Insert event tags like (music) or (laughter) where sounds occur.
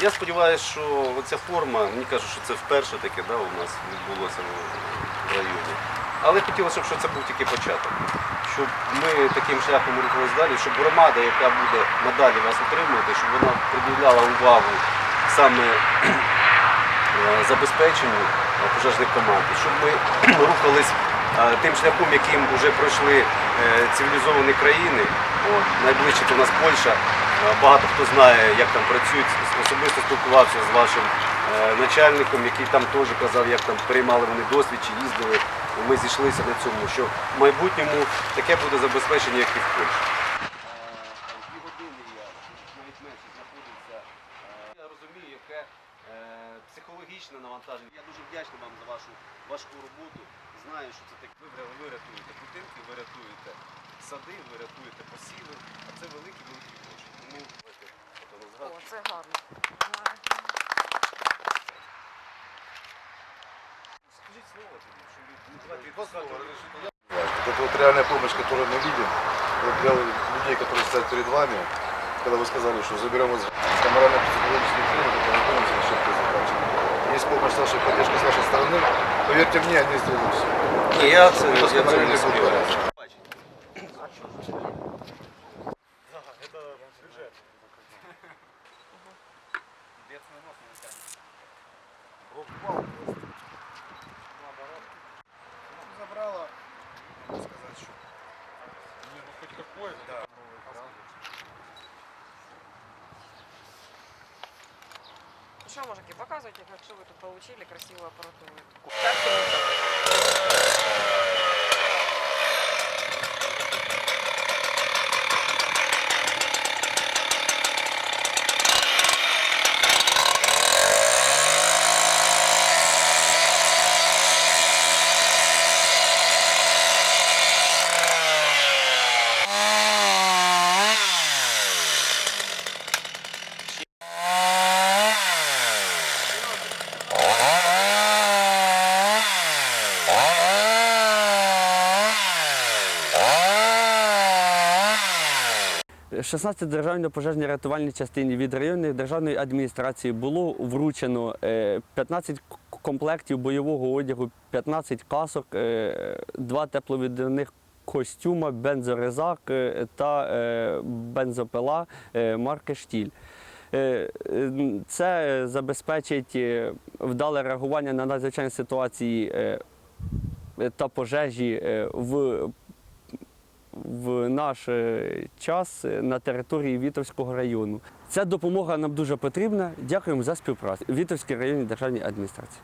Я сподіваюся, що ця форма, мені кажуть, що це вперше таке да, у нас відбулося в районі. Але хотілося б, щоб це був тільки початок. Щоб ми таким шляхом рухались далі, щоб громада, яка буде надалі вас утримувати, щоб вона приділяла увагу саме е, забезпеченню е, пожежних команд, щоб ми (clears throat) рухались е, тим шляхом, яким вже пройшли е, цивілізовані країни. Найближче у нас Польща. Е, Багато хто знає, як там працюють. Особисто спілкувався з вашим е, начальником, який там теж казав, як там приймали вони досвід чи їздили. Ми зійшлися на цьому, що в майбутньому таке буде забезпечення, як і в Польщі. Дві години я навіть менше знаходився. Я розумію, яке е, психологічне навантаження. Я дуже вдячний вам за вашу важку роботу. Знаю, що це так. Ви рятуєте будинки, ви рятуєте сади, ви рятуєте посіви, а це великі великі гроші. Тому давайте фото на О, згадку. це гарно. Скажіть слово тоді, що ви ну, Два давайте слова, відпускати. разрешите я? Вот это вот реальная помощь, которую мы видим, вот для людей, которые стоят перед вами, когда вы сказали, что заберем из это морально-психологический тренинг, это мы помните, на чем это заканчивается. Есть помощь с вашей поддержка с вашей стороны, поверьте мне, они сделают все. Ні, я це, я це Восстановление не бедственный нос не натянет. Рукпал просто. Наоборот. Ну, забрала. Могу сказать, что. Не, ну хоть какое. Да. Ну что, мужики, показывайте, как что вы тут получили красивую аппаратуру. 16 державні пожежні рятувальні частині від районної державної адміністрації було вручено е, 15 комплектів бойового одягу, 15 касок, е, два тепловідривних костюма, бензорезак е, та е, бензопила е, марки Штіль. Е, е, Це забезпечить е, вдале реагування на надзвичайні ситуації е, та пожежі е, в в наш е, час на території Вітовського району. Ця допомога нам дуже потрібна. Дякуємо за співпрацю. Вітовській районній державній адміністрації.